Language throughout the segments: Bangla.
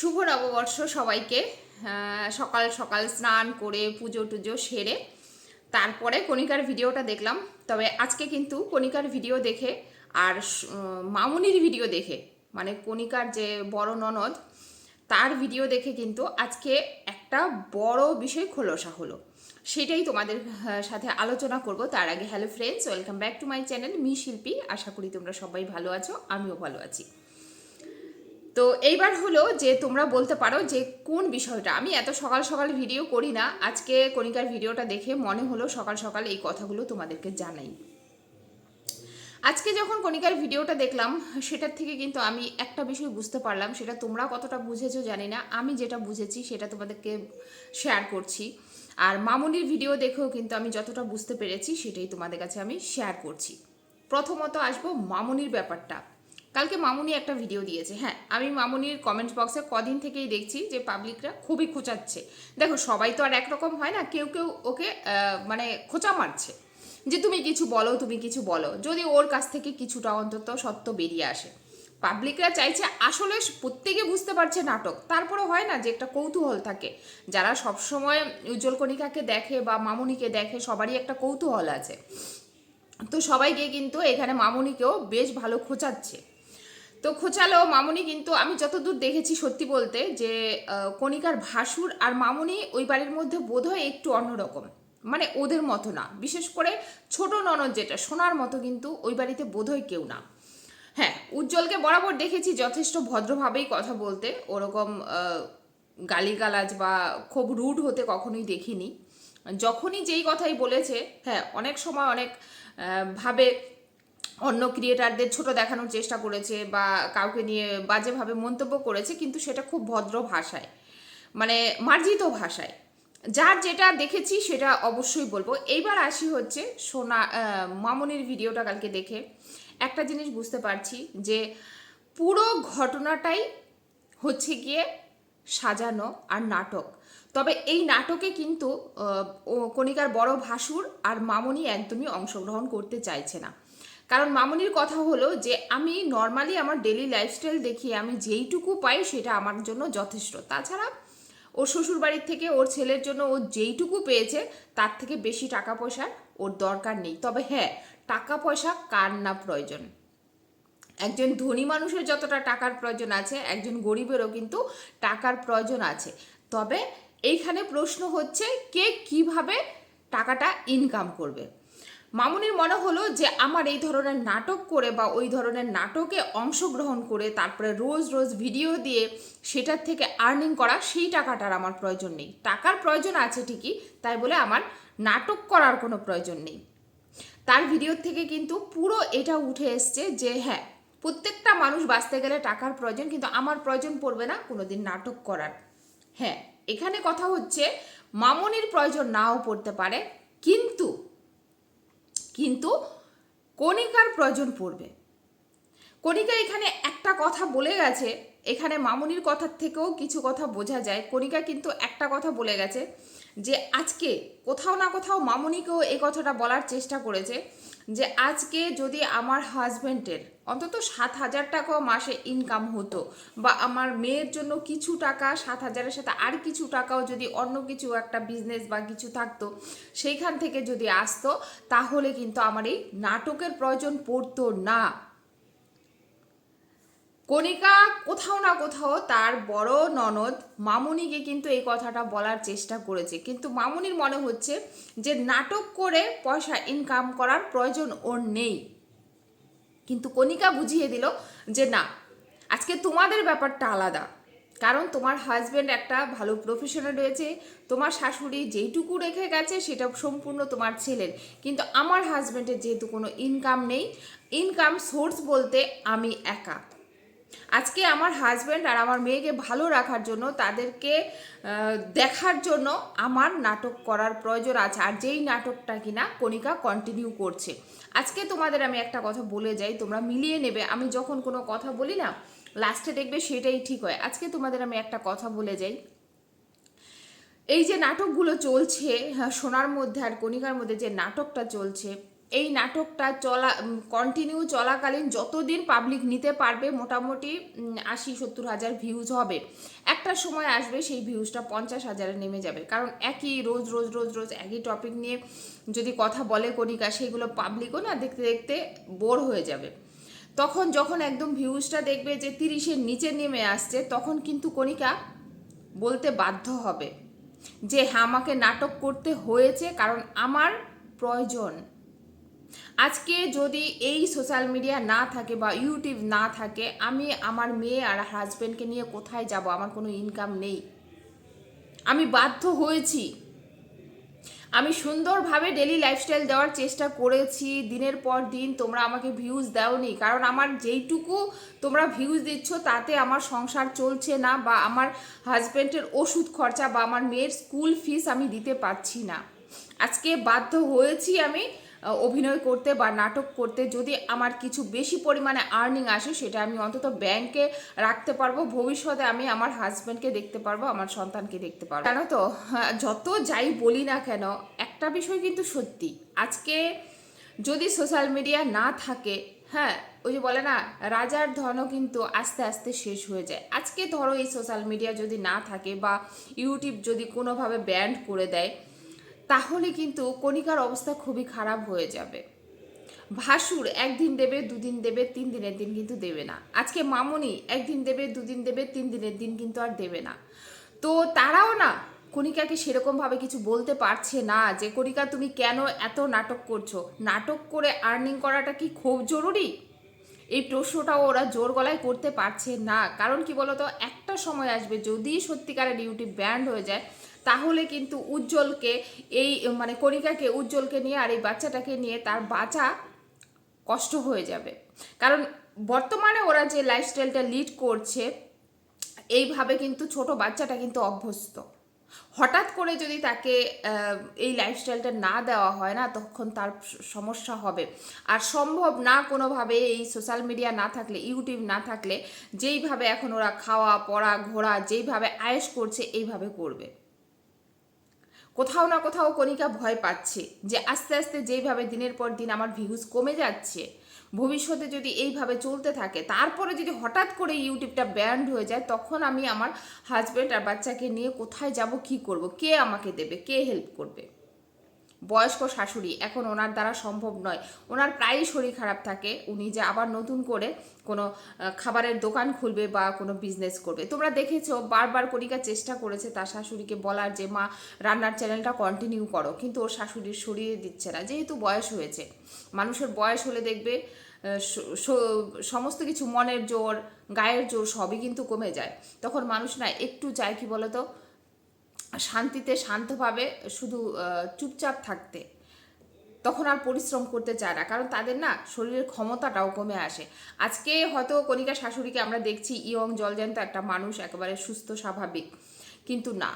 শুভ নববর্ষ সবাইকে। সকাল সকাল স্নান করে, পুজো টুজো সেরে তারপরে কণিকার ভিডিওটা দেখলাম। তবে আজকে কিন্তু কণিকার ভিডিও দেখে আর মামুনির ভিডিও দেখে মানে কণিকার যে বড় ননদ, তার ভিডিও দেখে কিন্তু আজকে একটা বড় বিষয় খোলসা হলো। সেটাই তোমাদের সাথে আলোচনা করব। তার আগে hello friends welcome back to my channel me Shilpi. আশা করি তোমরা সবাই ভালো আছো, আমিও ভালো আছি। তো এইবার হলো যে তোমরা বলতে পারো যে কোন বিষয়টা। আমি এত সকাল সকাল ভিডিও করি না। আজকে কণিকার ভিডিওটা দেখে মনে হলো সকাল সকাল এই কথাগুলো তোমাদেরকে জানাই। আজকে যখন কণিকার ভিডিওটা দেখলাম, সেটার থেকে কিন্তু আমি একটা বিষয় বুঝতে পারলাম, সেটা তোমরা কতটা বুঝেছ জানি না। আমি যেটা বুঝেছি সেটা তোমাদেরকে শেয়ার করছি। আর মামুনির ভিডিও দেখেও কিন্তু আমি যতটা বুঝতে পেরেছি, সেটাই তোমাদের কাছে আমি শেয়ার করছি। প্রথমত আসব মামুনির ব্যাপারটা। কালকে মামুনি একটা ভিডিও দিয়েছে। হ্যাঁ আমি মামুনির কমেন্ট বক্সে কদিন থেকেই দেখছি যে পাবলিকরা খুবই খোঁচাচ্ছে। দেখো, সবাই তো আর একরকম হয় না, কেউ কেউ ওকে মানে খোঁচা মারছে। যে তুমি কিছু বলো, তুমি কিছু বলো। যদি ওর কাছ থেকে কিছুটা অন্তত সত্য বেরিয়ে আসে। পাবলিকরা চাইছে আসলে প্রত্যেকে বুঝতে পারছে নাটক। তারপরে হয় না যে একটা কৌতূহল থাকে। যারা সবসময় উজ্জ্বল কণিকাকে দেখে বা মামুনিকে দেখে সবারই একটা কৌতূহল আছে। তো সবাইকে কিন্তু এখানে মামুনিকেও বেশ ভালো খোঁচাচ্ছে। তো খোঁচালো মামুনি কিন্তু, আমি যতদূর দেখেছি সত্যি বলতে যে কণিকার ভাসুর আর মামুনি ওই বাড়ির মধ্যে বোধহয় একটু অন্যরকম। মানে ওদের মতো না। বিশেষ করে ছোট ননদ যেটা, সোনার মতো কিন্তু ওই বাড়িতে বোধহয় কেউ না। হ্যাঁ উজ্জ্বলকে বরাবর দেখেছি যথেষ্ট ভদ্রভাবেই কথা বলতে। ওরকম গালিগালাজ বা খুব রুড হতে কখনোই দেখিনি। যখনই যেই কথাই বলেছে হ্যাঁ অনেক সময় অনেক ভাবে অন্য ক্রিয়েটারদের ছোট দেখানোর চেষ্টা করেছে বা কাউকে নিয়ে বাজেভাবে মন্তব্য করেছে, কিন্তু সেটা খুব ভদ্র ভাষায়। মানে মার্জিত ভাষায়। যার যেটা দেখেছি সেটা অবশ্যই বলব। এইবার আসি হচ্ছে সোনা মামনির ভিডিওটা কালকে দেখে। একটা জিনিস বুঝতে পারছি যে পুরো ঘটনাটাই হচ্ছে গিয়ে সাজানো আর নাটক। তবে এই নাটকে কিন্তু কণিকার বড় ভাসুর আর মামনি একদমই অংশগ্রহণ করতে চাইছে না। কারণ মামনির কথা হলো যে, আমি নর্মালি আমার ডেলি লাইফস্টাইল দেখিয়ে আমি যেইটুকু পাই সেটা আমার জন্য যথেষ্ট। তাছাড়া ওর শ্বশুর বাড়ির থেকে ওর ছেলের জন্য ও যেইটুকু পেয়েছে, তার থেকে বেশি টাকা পয়সার ওর দরকার নেই। তবে হ্যাঁ টাকা পয়সা কার না প্রয়োজন? একজন ধনী মানুষের যতটা টাকার প্রয়োজন আছে, একজন গরিবেরও কিন্তু টাকার প্রয়োজন আছে। তবে এইখানে প্রশ্ন হচ্ছে, কে কীভাবে টাকাটা ইনকাম করবে? মামুনির মনে হলো যে আমার এই ধরনের নাটক করে বা ওই ধরনের নাটকে অংশগ্রহণ করে তারপরে রোজ রোজ ভিডিও দিয়ে সেটার থেকে আর্নিং করা, সেই টাকাটার আমার প্রয়োজন নেই। টাকার প্রয়োজন আছে ঠিকই, তাই বলে আমার নাটক করার কোনো প্রয়োজন নেই। তার ভিডিও থেকে কিন্তু পুরো এটা উঠে এসছে যে হ্যাঁ প্রত্যেকটা মানুষ বাঁচতে গেলে টাকার প্রয়োজন, কিন্তু আমার প্রয়োজন পড়বে না কোনোদিন নাটক করার। হ্যাঁ এখানে কথা হচ্ছে মামনির প্রয়োজন নাও পড়তে পারে, কিন্তু কিন্তু কণিকার প্রয়োজন পড়বে। কণিকা এখানে একটা কথা বলে গেছে, এখানে মামুনির কথার থেকেও কিছু কথা বোঝা যায়। কণিকা কিন্তু একটা কথা বলে গেছে যে, আজকে কোথাও না কোথাও মামুনিকেও এই কথাটা বলার চেষ্টা করেছে। যে আজকে যদি আমার হাজব্যান্ডের অন্তত সাত হাজার টাকাও মাসে ইনকাম হতো বা আমার মেয়ের জন্য কিছু টাকা, সাত হাজারের সাথে আর কিছু টাকাও যদি অন্য কিছু একটা বিজনেস বা কিছু থাকতো, সেইখান থেকে যদি আসতো, তাহলে কিন্তু আমার এই নাটকের প্রয়োজন পড়তো না। কণিকা কোথাও না কোথাও তার বড় ননদ মামুনিকে কিন্তু এই কথাটা বলার চেষ্টা করেছে। কিন্তু মামুনির মনে হচ্ছে যে নাটক করে পয়সা ইনকাম করার প্রয়োজন ওর নেই। কিন্তু কণিকা বুঝিয়ে দিল যে না, আজকে তোমাদের ব্যাপারটা আলাদা। কারণ তোমার হাজব্যান্ড একটা ভালো প্রফেশনে রয়েছে, তোমার শাশুড়ি যেইটুকু রেখে গেছে সেটা সম্পূর্ণ তোমার ছেলের। কিন্তু আমার হাজব্যান্ডের যেহেতু কোনো ইনকাম নেই ইনকাম সোর্স বলতে আমি একা। আজকে আমার হাজব্যান্ড আর আমার মেয়েকে ভালো রাখার জন্য তাদেরকে দেখার জন্য আমার নাটক করার প্রয়োজন আছে। আর যেই নাটকটা কিনা কণিকা কন্টিনিউ করছে। আজকে তোমাদের আমি একটা কথা বলে যাই তোমরা মিলিয়ে নেবে। আমি যখন কোনো কথা বলি না লাস্টে দেখবে সেটাই ঠিক হয়। আজকে তোমাদের আমি একটা কথা বলে যাই। এই যে নাটকগুলো চলছে হ্যাঁ, সোনার মধ্যে আর কণিকার মধ্যে যে নাটকটা চলছে এই নাটকটা চলা কন্টিনিউ চলাকালীন যতদিন পাবলিক নিতে পারবে, মোটামুটি আশি সত্তর হাজার ভিউজ হবে। একটা সময় আসবে সেই ভিউজটা পঞ্চাশ হাজারে নেমে যাবে। কারণ একই রোজ রোজ রোজ রোজ একই টপিক নিয়ে যদি কথা বলে কণিকা সেগুলো পাবলিকও না, দেখতে দেখতে বোর হয়ে যাবে। তখন যখন একদম ভিউজটা দেখবে যে তিরিশের নিচে নেমে আসছে, তখন কিন্তু কণিকা বলতে বাধ্য হবে যে হ্যাঁ আমাকে নাটক করতে হয়েছে, কারণ আমার প্রয়োজন। আজকে যদি এই সোশ্যাল মিডিয়া না থাকে বা ইউটিউব না থাকে, আমি আমার মেয়ে আর হাজব্যান্ডকে নিয়ে কোথায় যাব? আমার কোনো ইনকাম নেই। আমি বাধ্য হয়েছি। আমি সুন্দরভাবে ডেলি লাইফস্টাইল দেওয়ার চেষ্টা করেছি। দিনের পর দিন তোমরা আমাকে ভিউজ দাওনি। কারণ আমার যেইটুকু তোমরা ভিউজ দিচ্ছ, তাতে আমার সংসার চলছে না বা আমার হাজব্যান্ডের ওষুধ খরচা বা আমার মেয়ের স্কুল ফিস আমি দিতে পারছি না। আজকে বাধ্য হয়েছি আমি অভিনয় করতে বা নাটক করতে যদি আমার কিছু বেশি পরিমাণে আর্নিং আসে সেটা আমি অন্তত ব্যাংকে রাখতে পারব। ভবিষ্যতে আমি আমার হাজব্যান্ডকে দেখতে পারব আমার সন্তানকে দেখতে পারব। জানো তো? হ্যাঁ, যত যাই বলি না কেন একটা বিষয় কিন্তু সত্যি। আজকে যদি সোশ্যাল মিডিয়া না থাকে হ্যাঁ ওই যে বলে না রাজার ধনও কিন্তু আস্তে আস্তে শেষ হয়ে যায়। আজকে ধরো এই সোশ্যাল মিডিয়া যদি না থাকে বা ইউটিউব যদি কোনোভাবে ব্যান্ড করে দেয় তাহলে কিন্তু কণিকার অবস্থা খুবই খারাপ হয়ে যাবে। ভাসুর একদিন দেবে, দুদিন দেবে, তিন দিনের দিন কিন্তু দেবে না। আজকে মামনি একদিন দেবে, দুদিন দেবে, তিন দিনের দিন কিন্তু আর দেবে না। তো তারাও না কণিকাকে সেরকমভাবে কিছু বলতে পারছে না যে, কণিকা, তুমি কেন এত নাটক করছ? নাটক করে আর্নিং করাটা কি খুব জরুরি? এই প্রশ্নটাও ওরা জোর গলায় করতে পারছে না। কারণ কি বলতো? একটা সময় আসবে যদি সত্যিকারের ইউটিউব ব্যান্ড হয়ে যায় তাহলে কিন্তু উজ্জ্বলকে এই মানে কণিকাকে উজ্জ্বলকে নিয়ে আর এই বাচ্চাটাকে নিয়ে তার বাঁচা কষ্ট হয়ে যাবে। কারণ বর্তমানে ওরা যে লাইফস্টাইলটা লিড করছে, এইভাবে কিন্তু ছোট বাচ্চাটা কিন্তু অভ্যস্ত। হঠাৎ করে যদি তাকে এই লাইফস্টাইলটা না দেওয়া হয় না, তখন তার সমস্যা হবে। আর সম্ভব না কোনোভাবে এই সোশ্যাল মিডিয়া না থাকলে ইউটিউব না থাকলে, যেইভাবে এখন ওরা খাওয়া, পড়া, ঘোরা, যেইভাবে আয়েস করছে, এইভাবে করবে। কোথাও না কোথাও কণিকা ভয় পাচ্ছে যে আস্তে আস্তে যেইভাবে দিনের পর দিন আমার ভিউজ কমে যাচ্ছে, ভবিষ্যতে যদি এইভাবে চলতে থাকে, তারপরে যদি হঠাৎ করে ইউটিউবটা ব্যান্ড হয়ে যায়, তখন আমি আমার হাজব্যান্ড আর বাচ্চাকে নিয়ে কোথায় যাব, কি করব, কে আমাকে দেবে, কে হেল্প করবে? বয়স্ক শাশুড়ি এখন ওনার দ্বারা সম্ভব নয়। ওনার প্রায়ই শরীর খারাপ থাকে। উনি যে আবার নতুন করে কোনো খাবারের দোকান খুলবে বা কোনো বিজনেস করবে। তোমরা দেখেছ, বারবার কণিকা চেষ্টা করেছে তার শাশুড়িকে বলার যে, মা, রান্নার চ্যানেলটা কন্টিনিউ করো। কিন্তু ওর শাশুড়ির শরীরে দিচ্ছে না। যেহেতু বয়স হয়েছে, মানুষের বয়স হলে দেখবে সমস্ত কিছু মনের জোর, গায়ের জোর সবই কিন্তু কমে যায়। তখন মানুষ না, একটু চায় কি বলতো শান্তিতে, শান্তভাবে শুধু চুপচাপ থাকতে তখন আর পরিশ্রম করতে চায় না। কারণ তাদের না শরীরের ক্ষমতাটাও কমে আসে। আজকে হয়তো কণিকা শাশুড়িকে আমরা দেখছি, ইয়ং জলজ্যান্ত একটা মানুষ, একেবারে সুস্থ, স্বাভাবিক। কিন্তু না।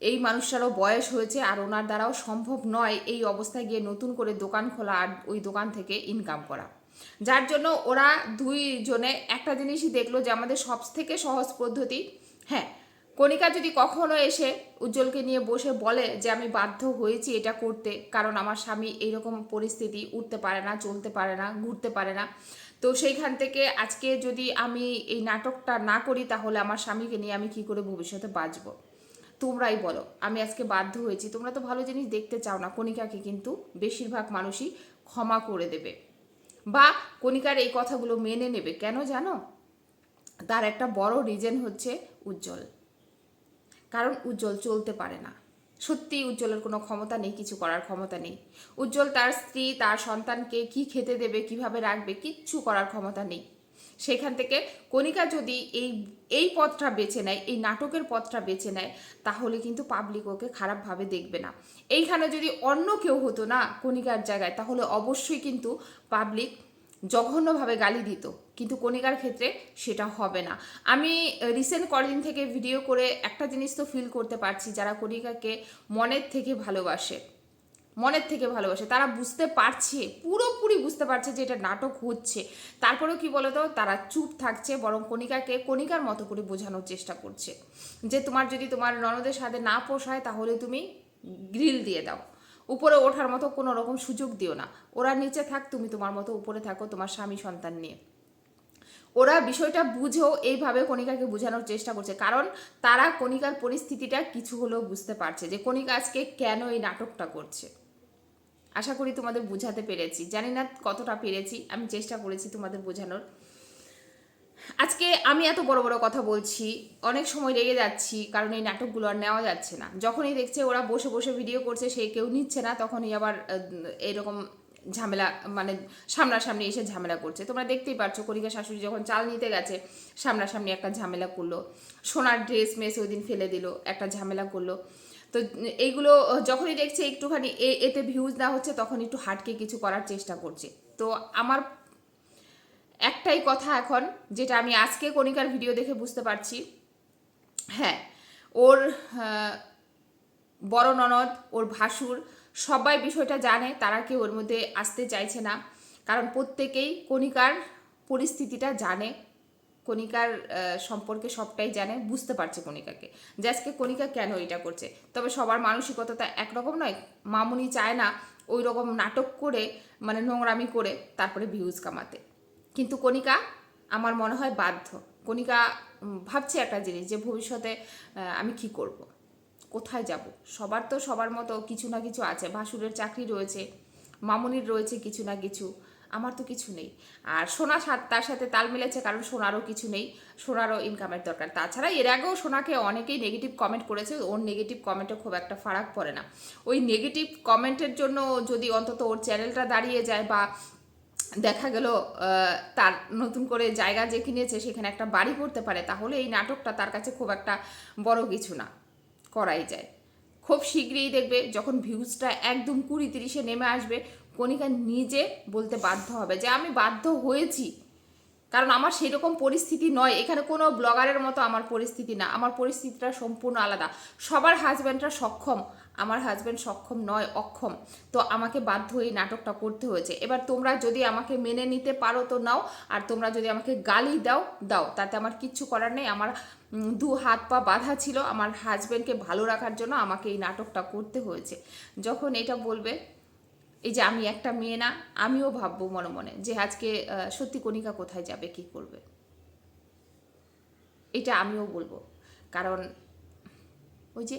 এই মানুষটারও বয়স হয়েছে আর ওনার দ্বারাও সম্ভব নয় এই অবস্থায় গিয়ে নতুন করে দোকান খোলা আর ওই দোকান থেকে ইনকাম করা। যার জন্য ওরা দুইজনে একটা জিনিসই দেখল যে আমাদের সব থেকে সহজ পদ্ধতি হ্যাঁ কণিকা যদি কখনো এসে উজ্জ্বলকে নিয়ে বসে বলে যে আমি বাধ্য হয়েছি এটা করতে, কারণ আমার স্বামী এইরকম পরিস্থিতি উঠতে পারে না, চলতে পারে না, ঘুরতে পারে না, তো সেইখান থেকে আজকে যদি আমি এই নাটকটা না করি, তাহলে আমার স্বামীকে নিয়ে আমি কি করে ভবিষ্যতে বাঁচবো? তোমরাই বলো, আমি আজকে বাধ্য হয়েছি। তোমরা তো ভালো জিনিস দেখতে চাও না, কণিকাকে কিন্তু বেশিরভাগ মানুষই ক্ষমা করে দেবে। বা কণিকার এই কথাগুলো মেনে নেবে, কেন জানো? তার একটা বড় রিজন হচ্ছে উজ্জ্বল। কারণ উজ্জ্বল চলতে পারে না। সত্যি উজ্জ্বলের কোনো ক্ষমতা নেই, কিছু করার ক্ষমতা নেই। উজ্জ্বল তার স্ত্রী, তার সন্তানকে কি খেতে দেবে, কীভাবে রাখবে, কিচ্ছু করার ক্ষমতা নেই। সেখান থেকে কণিকা যদি এই এই পথটা বেছে নেয়, এই নাটকের পথটা বেছে নেয়, তাহলে কিন্তু পাবলিক ওকে খারাপভাবে দেখবে না। এইখানে যদি অন্য কেউ হতো না কণিকার জায়গায়, তাহলে অবশ্যই কিন্তু পাবলিক জঘন্যভাবে গালি দিত, কিন্তু কণিকার ক্ষেত্রে সেটা হবে না। আমি রিসেন্ট কদিন থেকে ভিডিও করে একটা জিনিস তো ফিল করতে পারছি, যারা কণিকাকে মনের থেকে ভালোবাসে, মনের থেকে ভালোবাসে, তারা বুঝতে পারছে, পুরোপুরি বুঝতে পারছে যে এটা নাটক হচ্ছে। তারপরেও কি বলতো, তারা চুপ থাকছে, বরং কণিকাকে কণিকার মতো করে বোঝানোর চেষ্টা করছে। যে তোমার যদি তোমার ননদের সাথে না পোষায়, তাহলে তুমি গ্রিল দিয়ে দাও। উপরে ওঠার মতো কোনো রকম সুযোগ দিও না। ওরা নিচে থাক, তুমি তোমার মতো উপরে থাকো, তোমার স্বামী সন্তান নিয়ে। ওরা বিষয়টা বুঝেও এইভাবে কণিকাকে বোঝানোর চেষ্টা করছে। কারণ তারা কণিকার পরিস্থিতিটা কিছু হলেও বুঝতে পারছে যে কণিকা আজকে কেন এই নাটকটা করছে। আশা করি তোমাদের বোঝাতে পেরেছি। জানি না কতটা পেরেছি, আমি চেষ্টা করেছি তোমাদের বোঝানোর। আজকে আমি এত বড় বড় কথা বলছি, অনেক সময় রেগে যাচ্ছি, কারণ এই নাটকগুলো আর নেওয়া যাচ্ছে না। যখনই দেখছে ওরা বসে বসে ভিডিও করছে, সে কেউ নিচ্ছে না, তখনই আবার এরকম ঝামেলা মানে সামনাসামনি এসে ঝামেলা করছে। তোমরা দেখতেই পারছ করিকা শাশুড়ি যখন চাল নিতে গেছে, সামনাসামনি একটা ঝামেলা করল। সোনার ড্রেস মেস ওই দিন ফেলে দিল, একটা ঝামেলা করল। তো এইগুলো, যখনই দেখছে একটুখানি এতে ভিউজ না হচ্ছে, তখন একটু হাটকে কিছু করার চেষ্টা করছে। তো আমার একটাই কথা এখন, যেটা আমি আজকে কণিকার ভিডিও দেখে বুঝতে পারছি। হ্যাঁ ওর বড় ননদ, ওর ভাসুর, সবাই বিষয়টা জানে, তারা কেউ ওর মধ্যে আসতে চাইছে না। কারণ প্রত্যেকেই কণিকার পরিস্থিতিটা জানে, কণিকার সম্পর্কে সবটাই জানে, বুঝতে পারছে কণিকাকে। যে আজকে কণিকা কেন এটা করছে? তবে সবার মানসিকতা একরকম নয়। মামুনি চায় না ওই রকম নাটক করে মানে নোংরামি করে, তারপরে ভিউজ কামাতে। কিন্তু কণিকা আমার মনে হয় বাধ্য। কণিকা ভাবছে একটা জিনিস যে ভবিষ্যতে আমি কি করব। কোথায় যাব? সবার তো সবার মতো কিছু না কিছু আছে। ভাসুরের চাকরি রয়েছে, মামুনির রয়েছে কিছু না কিছু। আমার তো কিছু নেই। আর সোনা তার সাথে তাল মিলেছে কারণ সোনারও কিছু নেই। সোনারও ইনকামের দরকার। তাছাড়া এর আগেও সোনাকে অনেকেই নেগেটিভ কমেন্ট করেছে। ওর নেগেটিভ কমেন্টে খুব একটা ফারাক পড়ে না। ওই নেগেটিভ কমেন্টের জন্য যদি অন্তত ওর চ্যানেলটা দাঁড়িয়ে যায় বা দেখা গেল তার নতুন করে জায়গা যে কিনেছে, সেখানে একটা বাড়ি করতে পারে, তাহলে এই নাটকটা তার কাছে খুব একটা বড় কিছু না, করাই যায়। খুব শীঘ্রই দেখবে, যখন ভিউজটা একদম কুড়ি তিরিশে নেমে আসবে, কণিকা নিজে বলতে বাধ্য হবে যে, আমি বাধ্য হয়েছি। কারণ আমার সেরকম পরিস্থিতি নয়। এখানে কোনো ব্লগারের মতো আমার পরিস্থিতি না। আমার পরিস্থিতিটা সম্পূর্ণ আলাদা। সবার হাজব্যান্ডরা সক্ষম। আমার হাজব্যান্ড সক্ষম নয়, অক্ষম। তো আমাকে বাধ্য এই নাটকটা করতে হয়েছে। এবার তোমরা যদি আমাকে মেনে নিতে পারো তো নাও, আর তোমরা যদি আমাকে গালি দাও দাও। তাতে আমার কিচ্ছু করার নেই। আমার দু হাত পা বাঁধা ছিল। আমার হাজব্যান্ডকে ভালো রাখার জন্য আমাকে এই নাটকটা করতে হয়েছে। যখন এটা বলবে, এই যে আমি একটা মেয়ে না, আমিও ভাববো মনে মনে যে আজকে সত্যি কণিকা কোথায় যাবে, কি করবে? এটা আমিও বলব। কারণ, ওই যে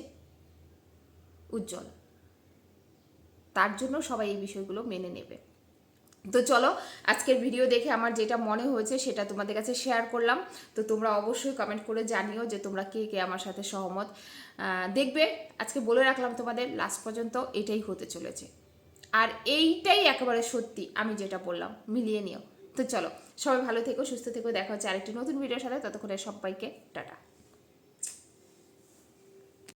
উজ্জ্বল। তার জন্য সবাই এই বিষয়গুলো মেনে নেবে। তো চলো, আজকের ভিডিও দেখে আমার যেটা মনে হয়েছে সেটা তোমাদের কাছে শেয়ার করলাম। তো তোমরা অবশ্যই কমেন্ট করে জানিও যে তোমরা কে কে আমার সাথে সহমত। দেখবে, আজকে বলে রাখলাম তোমাদের লাস্ট পর্যন্ত এটাই হতে চলেছে। আর এইটাই একেবারে সত্যি, আমি যেটা বললাম, মিলিয়ে নিও। তো চলো, সবাই ভালো থেকো, সুস্থ থেকো, দেখা হচ্ছে আরেকটি নতুন ভিডিওর সাথে, ততক্ষণে সবাইকে, টাটা।